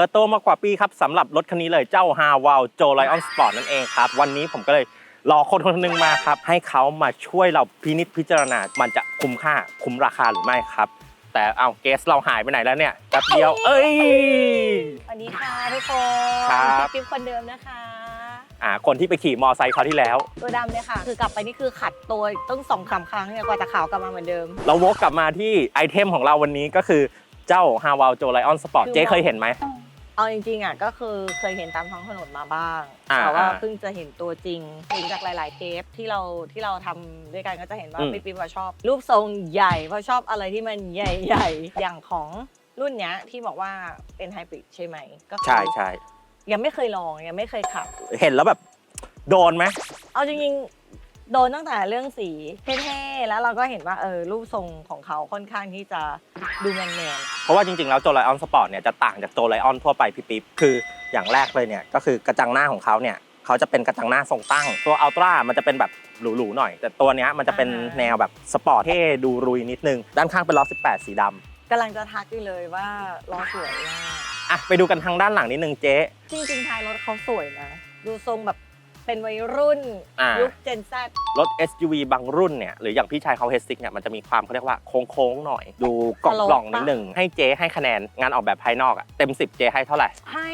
เปิดตัวมากว่าปีครับสำหรับรถคันนี้เลยเจ้า h a w a l Joe Lion Sport นั่นเองครับ วันนี้ผมก็เลยรอคนคนหนึงมาครับ ให้เขามาช่วยเราพินิจพิจารณา มันจะคุ้มค่าคุ้มราคาหรือไม่ครับ แต่เอาเกสเราหายไปไหนแล้วเนี่ยแป๊บเดียวเอ้ย สวัสดีค่ะทุกคนครับ พี่ปิ๊บคนเดิมนะคะ อ่าคนที่ไปขี่มอไซค์เขาวที่แล้ว ตัวดำเลยค่ะ คือกลับไปนี่คือขัดตัวต้องสองสามครั้งเนี่ยกว่าจะขาวกลับมาเหมือนเดิม เราวกกลับมาที่ไอเทมของเราวันนี้ก็คือเจ้า h a w a l Joe Lion Sport คือเจ๊เคยเห็นไหม เอาจริงๆอะก็คือเคยเห็นตามท้องถนนมาบ้าง อ่าแต่ว่าอ่าเพิ่งจะเห็นตัวจริงเห็นจากหลาย ๆ เทปที่เราที่เราทำด้วยกันก็จะเห็นว่าอืม พี่ปิ๊บว่าชอบ รูปทรงใหญ่เพราะชอบอะไรที่มันใหญ่ๆ อย่างของรุ่นเนี้ยที่บอกว่าเป็นไฮบริดใช่ไหมก็คือใช่ใช่ยังไม่เคยลองยังไม่เคยขับ เห็นแล้วแบบ โดนไหม เอาจริงๆ โดนตั้งแต่เรื่องสีเท่ๆ แล้วเราก็เห็นว่าเออรูปทรงของเขาค่อนข้างที่จะดูแมนเพราะว่าจริงๆ แล้วโจไลออนสปอร์ตเนี่ยจะต่างจากโจไลออนทั่วไปพี่ปิ๊บคืออย่างแรกเลยเนี่ยก็คือกระจังหน้าของเขาเนี่ยเขาจะเป็นกระจังหน้าทรงตั้ง ตัวอัลตร้ามันจะเป็นแบบหรูๆหน่อย แต่ตัวเนี้ยมันจะเป็นแนวแบบสปอร์ตเท่ดูรุยนิดนึง ด้านข้างเป็นล้อ18 สีดำๆกำลังจะทักอยู่เลยว่าล้อสวยมากอะไปดูกันทางด้านหลังนิดนึงเจ๊ จริงๆท้ายรถเขาสวยนะ ดูทรงแบบ เป็นวัยรุ่นอ่ายุ ยุคเจนแซรถ SUV บางรุ่นเนี่ยหรืออย่างพี่ชายเขาเฮสติกเนี่ยมันจะมีความเขาเรียกว่าโค้งๆหน่อย ดูกล่องกล่องๆนิดนึงให้เจ๊ให้คะแนนงานออกแบบภายนอกอะเต็ม 10 เจ๊ให้เท่าไหร่ ให้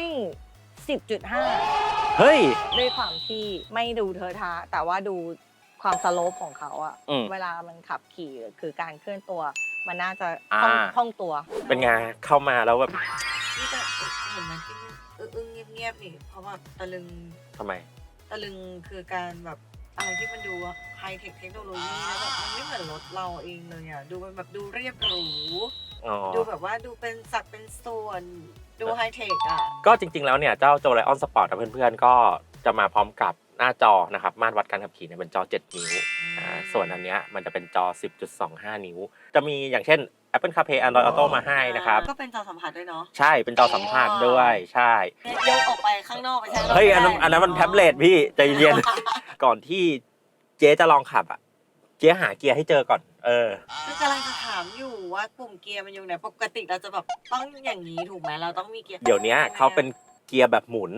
10.5 เฮ้ย ด้วยความที่ไม่ดูเทอะทะแต่ว่าดูความสโลปของเขาอะอืมเวลามันขับขี่คือการเคลื่อนตัว มันน่าจะอ่าคล่องคล่องตัว เป็นไงเข้ามาแล้วแบบนี่จะเห็นมันที่อึ้งๆเงียบๆนี่เพราะว่าตะลึงทำไม ตะลึงคือการแบบอะไรที่มันดูไฮเทคเทคโนโลยีแล้วแบบมันไม่เหมือนรถเราเองเลยอะดูมันแบบดูเรียบหรูอ๋อดูแบบว่าดูเป็นสัดเป็นส่วนดูไฮเทคอะก็จริง ๆ แล้วเนี่ยเจ้าโจไลออนสปอร์ตเพื่อนๆก็จะมาพร้อมกับหน้าจอนะครับมาตรวัดการขับขี่เนี่ยเป็นจอ 7 นิ้วอ่าส่วนอันเนี้ยมันจะเป็นจอ 10.25 นิ้ว จะมีอย่างเช่น Apple CarPlay Android Auto มาให้นะครับ ก็เป็นจอสัมผัสด้วยเนาะ ใช่ เป็นจอสัมภาษณ์ด้วย ใช่ ยกออกไปข้างนอกไปใช้รถเฮ้ย อันนั้นได้อันนั้นมันแท็บเล็ตพี่ ใจเย็น ก่อนที่เจ๊จะลองขับอะ เจ๊หาเกียร์ให้เจอก่อน เออ คือกำลังจะถามอยู่ว่าปุ่มเกียร์มันอยู่ไหน ปกติเราจะแบบต้องอย่างนี้ถูกไหมเราต้องมีเกียร์เดี๋ยวเนี้ยเขาเป็นเกียร์แบบหมุน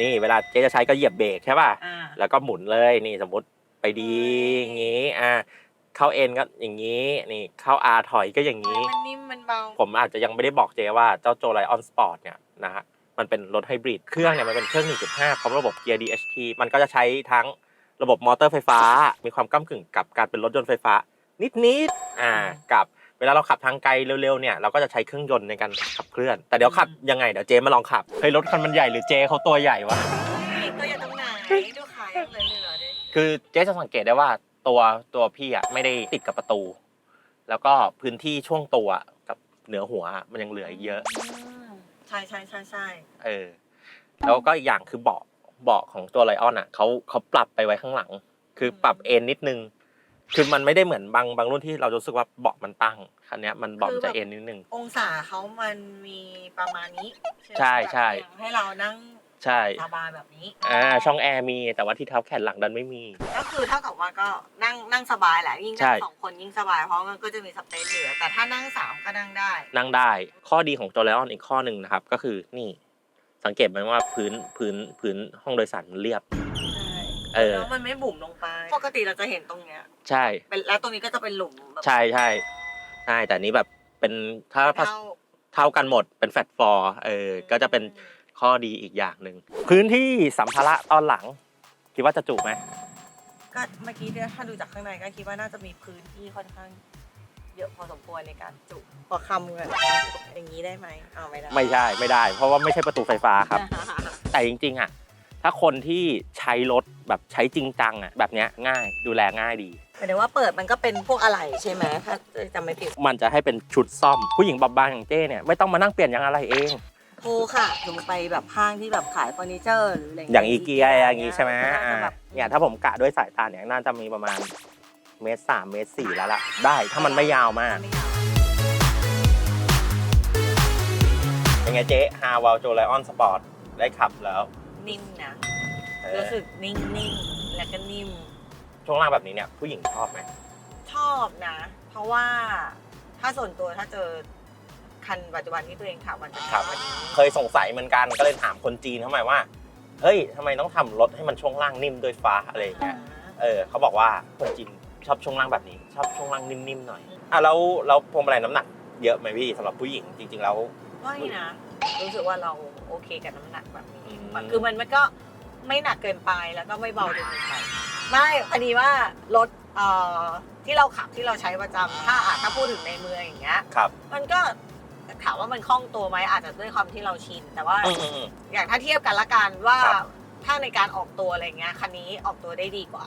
นี่เวลาเจ๊จะใช้ก็เหยียบเบรกใช่ป่ะ อ่าแล้วก็หมุนเลย นี่สมมติไปดีอย่างงี้ อ่า เข้าเอ็นก็อย่างนี้นี่เข้าอาถอยก็อย่างนี้ มันนิ่มมันเบา ผมอาจจะยังไม่ได้บอกเจว่าเจ้าโจไลออนสปอร์ตเนี่ยนะฮะมันเป็นรถไฮบริดเครื่องเนี่ยมันเป็นเครื่อง 1.5 พร้อมระบบเกียร์ DHT มันก็จะใช้ทั้งระบบมอเตอร์ไฟฟ้า มีความก้ากึ่งกับการเป็นรถยนต์ไฟฟ้า นิดๆอ่ากับเวลาเราขับทางไกลเร็วๆเนี่ยเราก็จะใช้เครื่องยนต์ในการขับเคลื่อน แต่เดี๋ยวขับยังไงเดี๋ยวเจมาลองขับเฮ้ยรถคันมันใหญ่หรือเจเขาตัวใหญ่วะตัวอย่างตรงไหนดูขายยังเหลือๆดิคือเจ๊จะสังเกตได้ว่า ตัวตัวพี่อะไม่ได้ติดกับประตู แล้วก็พื้นที่ช่วงตัวกับเหนือหัวมันยังเหลืออีกเยอะ ใช่ใช่ใช่ใช่เออ แล้วก็อีกอย่างคือเบาะเบาะของตัวไลออนอะเขาเขาปรับไปไว้ข้างหลัง คือปรับเอ็นนิดนึง คือมันไม่ได้เหมือนบางบางรุ่นที่เรารู้สึกว่าเบาะมันตั้งคันเนี้ยมันเบาะมันจะเอ็นนิดนึง องศาเขามันมีประมาณนี้ไหมใช่ใช่ แบบให้เรานั่ง ใช่สบายแบบนี้อ่าช่องแอร์มีแต่ว่าที่เท้าแขนหลังดันไม่มี ก็คือเท่ากับว่าก็นั่งนั่งสบายแหละยิ่งใช่นั่งสองคนยิ่งสบายเพราะมันก็จะมีสเปซเหลือแต่ถ้านั่งสามก็นั่งได้ นั่งได้ ข้อดีของตัวไลออนอีกข้อหนึ่งนะครับ ก็คือนี่สังเกตไหมว่าพื้นพื้นพื้นห้องโดยสารมันเรียบเออแล้วมันไม่บุ๋มลงไป ปกติเราจะเห็นตรงเนี้ย ใช่เป็นแล้วตรงนี้ก็จะเป็นหลุมแบบใช่ใช่ใช่แต่อันนี้แบบเป็นถ้าถ้าเท่าเท่ากันหมดเป็นแฟลตฟอร์เออก็จะเป็น ข้อดีอีกอย่างหนึ่งพื้นที่สัมภาระตอนหลัง คิดว่าจะจุไหมก็เมื่อกี้เนี่ยถ้าดูจากข้างในก็คิดว่าน่าจะมีพื้นที่ค่อนข้างเยอะพอสมควรในการจุพอคำแบบอย่างนี้ได้ไหมเอาไม่ได้ไม่ใช่ไม่ได้ เพราะว่าไม่ใช่ประตูไฟฟ้าครับ แต่จริงๆอะถ้าคนที่ใช้รถแบบใช้จริงจังอะแบบเนี้ยง่ายดูแลง่ายดีหมายถึงว่าเปิดมันก็เป็นพวกอะไรใช่ไหมถ้าจำไม่ผิดมันจะให้เป็นชุดซ่อมผู้หญิงบอบบางอย่างเจ้เนี่ยไม่ต้องมานั่งเปลี่ยนอย่างอะไรเอง โทรค่ะลงไปแบบห้างที่แบบขายเฟอร์นิเจอร์หรืออะไรอย่างอีเกียอย่างงี้ใช่ไหมน่าอ่าจะแบบเนี่ยถ้าผมกะด้วยสายตาเนี่ยน่าจะมีประมาณเมตรสามเมตรสี่แล้วล่ะ ได้ถ้ามันไม่ยาวมากไม่ยาวเป็นไงเจ๊ฮาวาลโจไลออนสปอร์ตได้ขับแล้ว นิ่มนะเออรู้สึกนิ่งๆ แล้วก็นิ่ม ช่วงล่างแบบนี้เนี่ยผู้หญิงชอบไหมชอบนะ เพราะว่าถ้าส่วนตัวถ้าเจอ คันปัจจุบันที่ตัวเองขับมันจะครับขับนี้เคยสงสัยเหมือนกันก็เลยถามคนจีนเข้ามาว่า เฮ้ยทำไมต้องทำรถให้มันช่วงล่างนิ่มด้วยฟ้าอะไรอย่างเงี้ย เออเขาบอกว่าคนจีนชอบช่วงล่างแบบนี้ ชอบช่วงล่างนิ่มๆหน่อยอะแล้วแล้วพวงมาลัยน้ำหนักเยอะไหมพี่สำหรับผู้หญิงจริงๆแล้ว ไม่นะ รู้สึกว่าเราโอเคกับน้ำหนักแบบนี้อืมมันคือมันมันก็ไม่หนักเกินไปแล้วก็ไม่เบาจนเกินไปไม่พอดีว่ารถเอ่อที่เราขับที่เราใช้ประจำถ้าอะถ้าพูดถึงในเมืองอย่างเงี้ย ครับ มันก็ ถามว่ามันคล่องตัวไหมอาจจะด้วยความที่เราชิน แต่ว่าอืมอืมอืมอย่างถ้าเทียบกันละกันว่าครับถ้าในการออกตัวอะไรเงี้ยคันนี้ออกตัวได้ดีกว่า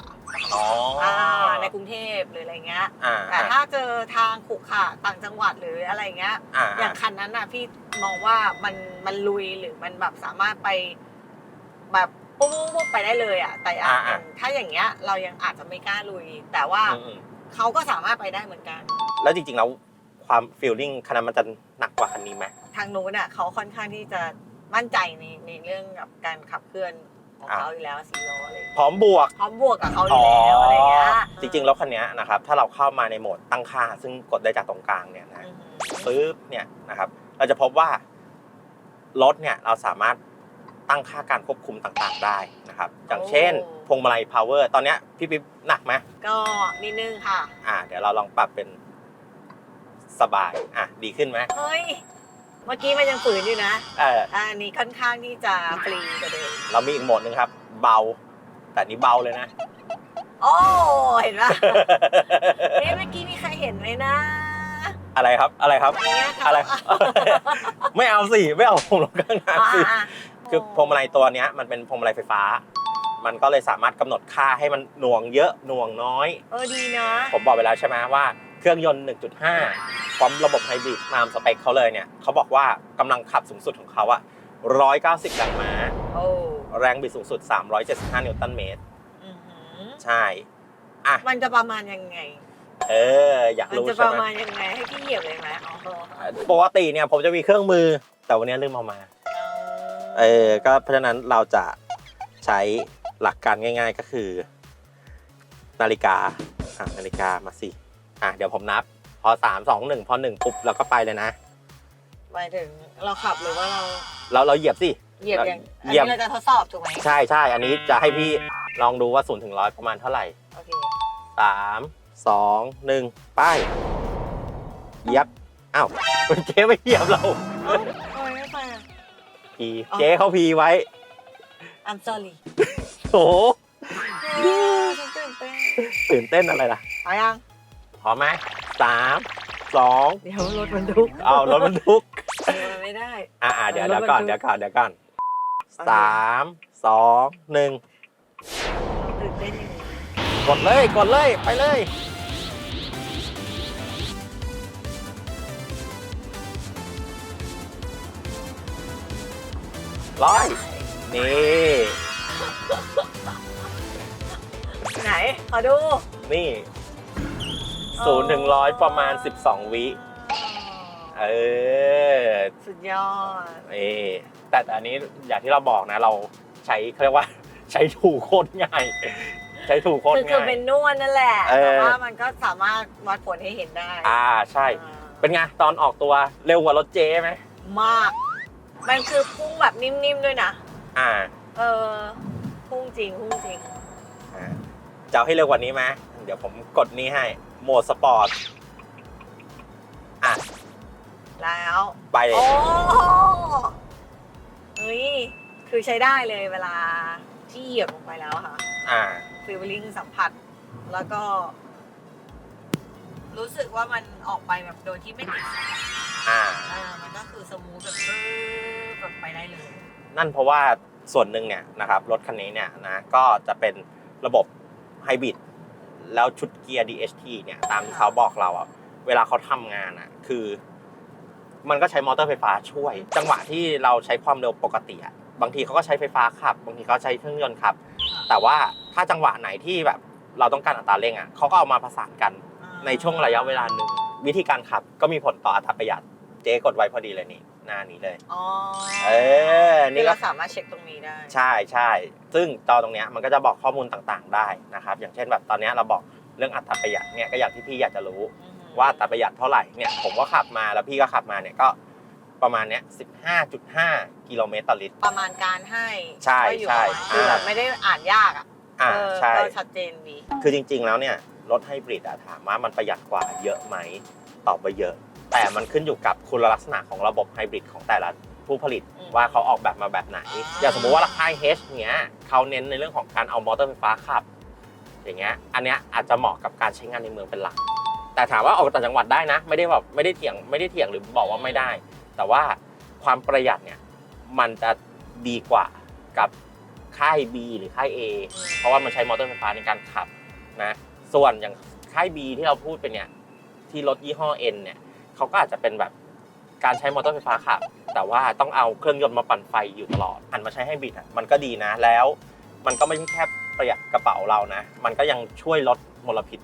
อ๋ออ่าในกรุงเทพหรืออะไรเงี้ยอ่าแต่ถ้าเจอทางขรุขระต่างจังหวัดหรืออะไรเงี้ยอ่าอย่างคันนั้นน่ะพี่มองว่ามันมันลุยหรือมันแบบสามารถไปแบบปุ๊บปุ๊บปุ๊บไปได้เลยอะแต่อย่างอย่างถ้าอย่างเงี้ยเรายังอาจจะไม่กล้าลุย แต่ว่าอืมอืมเขาก็สามารถไปได้เหมือนกัน แล้วจริงๆแล้วความฟีลลิ่งคันนั้นมันจะหนักก ว่าคันนี้ไหมทางนู้นอะเขาค่อนข้างที่จะมั่นใจในในเรื่องกับการขับเคลื่อนของอ่าเขาอยู่แล้วสีล้ออะไรอย่างเงี้ยพร้อมบวก พร้อมบวกกับเขาอยู่แล้วอะไรอย่างเงี้ยจริงๆแล้วคันนี้นะครับถ้าเราเข้ามาในโหมดตั้งค่า ซึ่งกดได้จากตรงกลางเนี่ยนะอือหือปึ๊บเนี่ยนะครับ เราจะพบว่ารถเนี่ยเราสามารถตั้งค่าการควบคุมต่างๆได้นะครับ อย่างเช่น พวงมาลัย power ตอนเนี้ยพี่ปิ๊บหนักไหมก็นิดนึงค่ะ อ่าเดี๋ยวเราลองปรับเป็น สบายอะดีขึ้นไหมเฮ้ย เมื่อกี้มันยังฝืนอยู่นะเอออันนี้ค่อนข้างที่จะฟรีกว่าเดิมเรามีอีกโหมดหนึงครับ เบา แต่อันนี้เบาเลยนะ โอ้เห็นปะเอ๊ะเมื่อกี้มีใครเห็นไหมนะอะไรครับอะไรครับเนี่ยเขาอะไร ไม่เอาสิไม่เอาผมลงข้างหน้าอ่าสิอ่าคือพวงมาลัยตัวเนี้ยมันเป็นพวงมาลัยไฟฟ้า มันก็เลยสามารถกำหนดค่าให้มันหน่วงเยอะหน่วงน้อย เออดีนะ ผมบอกไปแล้วใช่ไหมว่าเครื่องยนต์ 1.5พร้ อมระบบไฮบริดตามสเปคเขาเลยเนี่ยเขาบอกว่ากำลังขับสูงสุดของเขาอะ190แรงม้า โอ้แรงบิดสูงสุด 375 นิวตันเมตร อื้อหือใช่ อะ มันจะประมาณยังไง เออ อยากมันรู้จะปใช่ระไหมมาณยังไงให้พี่เหยียบเลยไหมอ๋อปกติเนี่ยผมจะมีเครื่องมือ แต่วันนี้ลืมเอามา เออ ก็เพราะฉะนั้นเราจะใช้หลักการง่าย ๆ ก็คือ นาฬิกา อะ นาฬิกามาสิ อะ เดี๋ยวผมนับ พอสามสองหนึ่งพอหนึ่งปุ๊บเราก็ไปเลยนะหมายถึงเราขับหรือว่าเราเราเราเหยียบสิเหยียบอย่างอันเหยียบ นี้เราจะทดสอบถูกไหมใช่ใช่อันนี้จะให้พี่ลองดูว่าศูนย์ถึงร้อยประมาณเท่าไหร่โอเคสามสองหนึ่งไปเหยียบอ้าวเจ๊ไม่เหยียบเราเอ้าทำไมไม่ไปอะ พีอ๋อ เจ๊เขาพีไว้ I'm sorry โอ้โหเออฉันตื่นเต้นตื่นเต้นอะไรล่ะเอายังพร้อมไหม สามสองเดี๋ยวรถบรรทุกเอารถบรรทุกเดี๋ยวมันไม่ได้ อ่าเดี๋ยวรถเดี๋ยวก่อนบรรทุกเดี๋ยวก่อนเดี๋ยวก่อนสามสองหนึ่งตื่นเต้นอย่างนี้กดเลยกดเลยไปเลยร้อยนี่ไหน ขอดู นี่ ศูนย์ถึงร้อยประมาณ 12 วิ เออ สุดยอด เอแต่แต่อันนี้อย่างที่เราบอกนะ เราใช้เขาเรียกว่า ใช้ถูกโคตรง่าย ใช้ถูกโคตรคือคือง่าย เป็นนวดนั่นแหละ เออ แต่ว่ามันก็สามารถวัดผลให้เห็นได้อ่าใช่ อ่าเป็นไงตอนออกตัวเร็วกว่ารถเจ๊ไหมมาก มันคือพุ่งแบบนิ่มๆด้วยนะ อ่าเออ พุ่งจริงพุ่งจริง อ่าจะเอาให้เร็วกว่านี้ไหมเดี๋ยวผมกดนี้ให้ โหมดสปอร์ต อะ แล้ว ไปเลยโอ้เฮ้ย คือใช้ได้เลยเวลาที่เหยียบลงไปแล้วอะค่ะอ่า ฟีลลิ่งสัมผัส แล้วก็ รู้สึกว่ามันออกไปแบบโดยที่ไม่ติดขัดอ่าอ่ามันก็คือสมูทแบบปื๊บแบบไปได้เลย นั่นเพราะว่าส่วนหนึ่งเนี่ยนะครับรถคันนี้เนี่ยนะก็จะเป็นระบบไฮบริด แล้วชุดเกียร์ DHT เนี่ยตามที่เขาบอกเราอะเวลาเขาทำงานอะคือ มันก็ใช้มอเตอร์ไฟฟ้าช่วย จังหวะที่เราใช้ความเร็วปกติอะบางทีเขาก็ใช้ไฟฟ้าขับ บางทีเขาใช้เครื่องยนต์ขับ แต่ว่าถ้าจังหวะไหนที่แบบเราต้องการอัตราเร่งอะเขาก็เอามาผสานกันในช่วงระยะเวลาหนึ่งวิธีการขับก็มีผลต่ออัตราประหยัด เจ๊กดไว้พอดีเลยนี่หน้านี้เลย อ๋อเออ นี่นี่ก็เราสามารถเช็คตรงนี้ได้ ใช่ใช่ซึ่งจอตรงเนี้ยมันก็จะบอกข้อมูลต่างๆได้นะครับ อย่างเช่นแบบตอนเนี้ยเราบอกเรื่องอัตราประหยัดเนี่ยก็อย่างที่พี่อยากจะรู้อือหือว่าอัตราประหยัดเท่าไหร่เนี่ย ผมก็ขับมาแล้วพี่ก็ขับมาเนี่ยก็ประมาณเนี้ย15.5 กิโลเมตรต่อลิตร ประมาณการให้ใช่ก็อยู่ใช่ประมาณคือแบบไม่ได้อ่านยากอะอ่าเออใช่ ก็ชัดเจนดี คือจริงๆแล้วเนี่ยรถไฮบริดอะถามว่ามันประหยัดกว่าเยอะไหมตอบว่าเยอะ แต่มันขึ้นอยู่กับคุณลักษณะของระบบไฮบริดของแต่ละผู้ผลิตอืมว่าเขาออกแบบมาแบบไหน อย่างสมมุติว่าราคา H เนี้ยเขาเน้นในเรื่องของการเอามอเตอร์ไฟฟ้าขับ อย่างเงี้ยอันเนี้ยอาจจะเหมาะกับการใช้งานในเมืองเป็นหลัก แต่ถามว่าออกต่างจังหวัดได้นะ ไม่ได้แบบไม่ได้เถียงไม่ได้เถียงหรือบอกว่าไม่ได้ แต่ว่าความประหยัดเนี่ยมันจะดีกว่ากับค่าย B หรือค่าย A เพราะว่ามันใช้มอเตอร์ไฟฟ้าในการขับนะส่วนอย่างค่าย B ที่เราพูดไปเนี่ยที่รถยี่ห้อ N เนี่ย เขาก็อาจจะเป็นแบบการใช้มอเตอร์ไฟฟ้าขับ แต่ว่าต้องเอาเครื่องยนต์มาปั่นไฟอยู่ตลอดหันมาใช้ให้บิดอะมันก็ดีนะแล้ว มันก็ไม่ใช่แค่ประหยัดกระเป๋าเรานะ มันก็ยังช่วยลดมลพิษ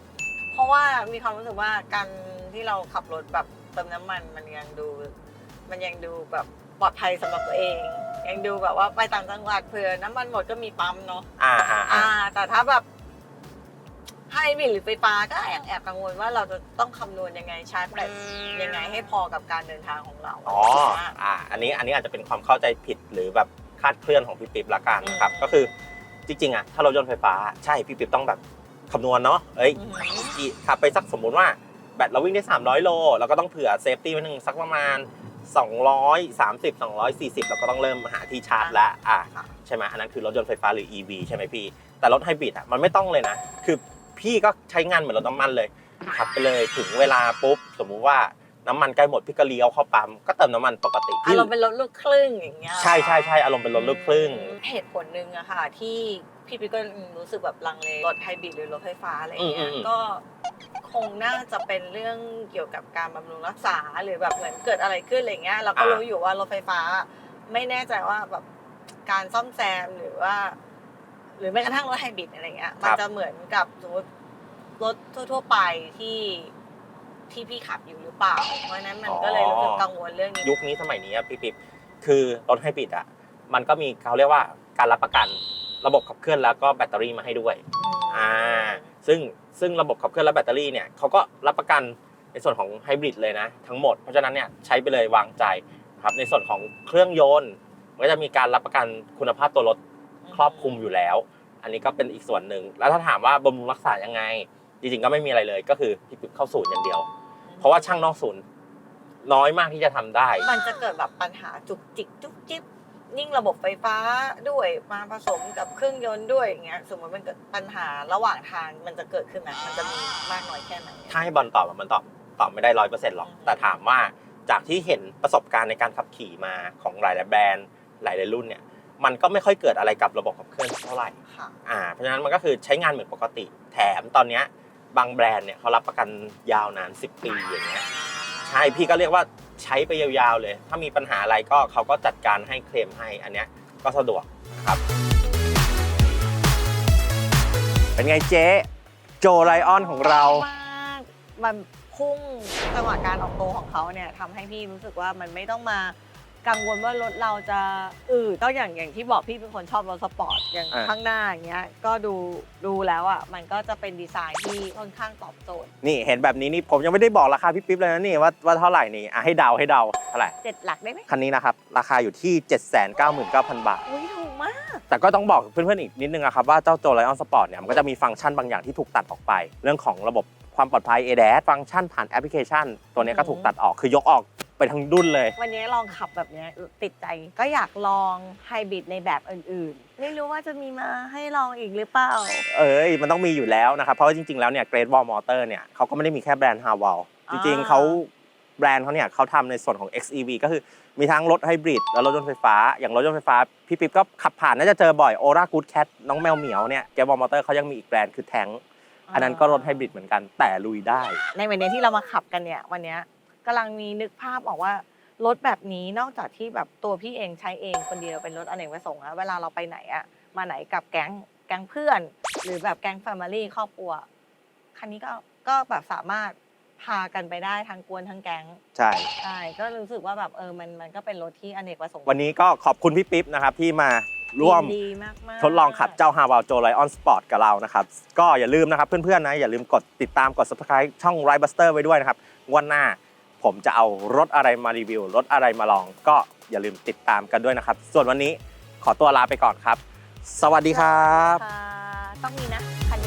เพราะว่ามีความรู้สึกว่าการที่เราขับรถแบบเติมน้ำมันมันยังดู มันยังดูแบบปลอดภัยสำหรับตัวเอง ยังดูแบบว่าไปต่างจังหวัดเผื่อน้ำมันหมดก็มีปั๊มเนาะอ่าอ่าอ่าอ่าแต่ถ้าแบบ ไฮบริดหรือไฟฟ้าก็ยังแอบกังวลว่าเราจะต้องคำนวณยังไงชาร์จแบตยังไงให้พอกับการเดินทางของเราอ๋ออ่าอันนี้อันนี้อาจจะเป็นความเข้าใจผิดหรือแบบคลาดเคลื่อนของพี่ปิ๊บละกันนะครับก็คือจริงๆอะถ้ารถยนต์ไฟฟ้าใช่พี่ปิ๊บต้องแบบคำนวณเนาะเอ้ยอืมขี่ขับไปสักสมมุติว่าแบตเราวิ่งได้ 300 โลเราก็ต้องเผื่อเซฟตี้ไว้หนึ่งสักประมาณ 230 240 เราก็ต้องเริ่มหาที่ชาร์จแล้วอะค่ะใช่ไหมอันนั้นคือรถยนต์ไฟฟ้าหรือ EV ใช่ไหมพี่ แต่รถไฮบริดอะมันไม่ต้องเลยนะ คือ พี่ก็ใช้งานเหมือนรถน้ำมันเลย ขับไปเลยถึงเวลาปุ๊บสมมุติว่าน้ำมันใกล้หมดพี่ก็เลี้ยวเข้าปั๊มก็เติมน้ำมันปกติอารมณ์เป็นรถลูกครึ่งอย่างเงี้ยใช่ใช่ใช่อารมณ์เป็นรถลูกครึ่ง เหตุผลหนึ่งอะค่ะ ที่พี่ปิ๊กก็รู้สึกแบบลังเลรถไฮบริดหรือรถไฟฟ้าอะไรเงี้ยอืมอืมอืม ก็คงน่าจะเป็นเรื่องเกี่ยวกับการบำรุงรักษาหรือแบบเหมือนเกิดอะไรขึ้นอะไรเงี้ยเราก็รู้อยู่ว่ารถไฟฟ้า ไม่แน่ใจว่าแบบการซ่อมแซมหรือว่า หรือแม้กระทั่งรถไฮบริดอะไรเงี้ยมันจะเหมือนกับสมมติรถทั่ว ๆ ไปที่ที่พี่ขับอยู่หรือเปล่า เพราะฉะนั้นมันก็เลยรู้สึกกังวลเรื่องนี้ยุคนี้สมัยนี้อะพี่ปิ๊บคือรถไฮบริดอะมันก็มีเขาเรียกว่าการรับประกันระบบขับเคลื่อนแล้วก็แบตเตอรี่มาให้ด้วยอ่าซึ่งซึ่งระบบขับเคลื่อนและแบตเตอรี่เนี่ยเขาก็รับประกันในส่วนของไฮบริดเลยนะทั้งหมดเพราะฉะนั้นเนี่ยใช้ไปเลยวางใจนะครับในส่วนของเครื่องยนต์มันก็จะมีการรับประกันคุณภาพตัวรถ ครอบคลุมอยู่แล้ว อันนี้ก็เป็นอีกส่วนหนึ่ง แล้วถ้าถามว่าบำรุงรักษายังไง จริงๆก็ไม่มีอะไรเลย ก็คือพี่ปิ๊บเข้าศูนย์อย่างเดียว เพราะว่าช่างนอกศูนย์น้อยมากที่จะทำได้ มันจะเกิดแบบปัญหาจุกจิกจุกจิบยิ่งระบบไฟฟ้าด้วยมาผสมกับเครื่องยนต์ด้วยอย่างเงี้ยสมมติมันเกิดปัญหาระหว่างทางมันจะเกิดขึ้นไหมมันจะมีมากน้อยแค่ไหนถ้าให้บอลตอบอะมันตอบตอบไม่ได้ร้อยเปอร์เซ็นต์หรอกอืมแต่ถามว่าจากที่เห็นประสบการณ์ในการขับขี่มาของหลายๆแบรนด์หลายๆรุ่นเนี่ย มันก็ไม่ค่อยเกิดอะไรกับระบบขับเคลื่อนเท่าไหร่ค่ะอ่าเพราะฉะนั้นมันก็คือใช้งานเหมือนปกติ แถมตอนเนี้ยบางแบรนด์เนี่ยเขารับประกันยาวนาน 10 ปีอย่างเงี้ยใช่พี่ก็เรียกว่าใช้ไปยาวๆเลย ถ้ามีปัญหาอะไรก็เขาก็จัดการให้เคลมให้อันเนี้ยก็สะดวกนะครับเป็นไงเจ๊โจไลออนของเรา มากมันพุ่งจังหวะการออกตัวของเขาเนี่ยทำให้พี่รู้สึกว่ามันไม่ต้องมา กังวลว่ารถเราจะอือต้องอย่างอย่างที่บอกพี่เป็นคนชอบรถสปอร์ตอย่างอะ ข้างหน้าอย่างเงี้ยก็ดูดูแล้วอะมันก็จะเป็นดีไซน์ที่ค่อนข้างตอบโจทย์นี่เห็นแบบนี้นี่ผมยังไม่ได้บอกราคาพี่ปิ๊บเลยนะนี่ว่าว่าเท่าไหร่นี่อะให้เดาให้เดาเท่าไหร่เจ็ดหลักได้ไหมคันนี้นะครับราคาอยู่ที่ 799,000 บาท อุ้ยถูกมาก แต่ก็ต้องบอกเพื่อนๆอีกนิดนึงนะครับว่าเจ้าโจไลออนสปอร์ตเนี่ยมันก็จะมีฟังก์ชันบางอย่างที่ถูกตัดออกไป เรื่องของระบบ ความปลอดภัย ADAS ฟังก์ชันผ่านแอปพลิเคชัน ตัวเนี้ยก็ถูกตัดออกคือยกออกไปทั้งดุนเลย วันนี้ลองขับแบบเนี้ยติดใจก็อยากลองไฮบริดในแบบอื่นๆ ไม่รู้ว่าจะมีมาให้ลองอีกหรือเปล่า เอ้ยมันต้องมีอยู่แล้วนะครับ เพราะว่าจริงๆแล้วเนี่ยเกรดวอลมอเตอร์เนี่ยเขาก็ไม่ได้มีแค่แบรนด์ฮาวลจริงๆเขาแบรนด์เขาเนี่ยเขาทำในส่วนของ XEV ก็คือมีทั้งรถไฮบริดและรถยนต์ไฟฟ้า อย่างรถยนต์ไฟฟ้า พี่ปิ๊บก็ขับผ่านน่าจะเจอบ่อยโอรากูดแคทน้องแมวเหมียวเนี่ยเกรดวอลมอเตอร์เขายังมีอีกแบรนด์คือแทง อันนั้นก็รถไฮบริดเหมือนกันแต่ลุยได้ ในวันนี้ที่เรามาขับกันเนี่ยวันเนี้ยกำลังมีนึกภาพออกว่ารถแบบนี้นอกจากที่แบบตัวพี่เองใช้เองคนเดียวเป็นรถอเนกประสงค์อะเวลาเราไปไหนอะมาไหนกับแก๊งแก๊งเพื่อน หรือแบบแก๊งแฟมิลี่ครอบครัวคันนี้ก็ก็แบบสามารถพากันไปได้ทั้งกวนทั้งแก๊งใช่ ใช่ก็รู้สึกว่าแบบเออมันมันก็เป็นรถที่อเนกประสงค์ วันนี้ก็ขอบคุณพี่ปิ๊บนะครับที่มา ร่วมทดลองขับเจ้าฮาวาโจไลออนสปอร์ตกับเรานะครับ ก็อย่าลืมนะครับเพื่อนๆนะอย่าลืมกดติดตามกด subscribe ช่องไรบัสเตอร์ไว้ด้วยนะครับวันหน้าผมจะเอารถอะไรมารีวิว รถอะไรมาลอง ก็อย่าลืมติดตามกันด้วยนะครับ ส่วนวันนี้ขอตัวลาไปก่อนครับ สวัสดีครับ ต้องมีนะคันนี้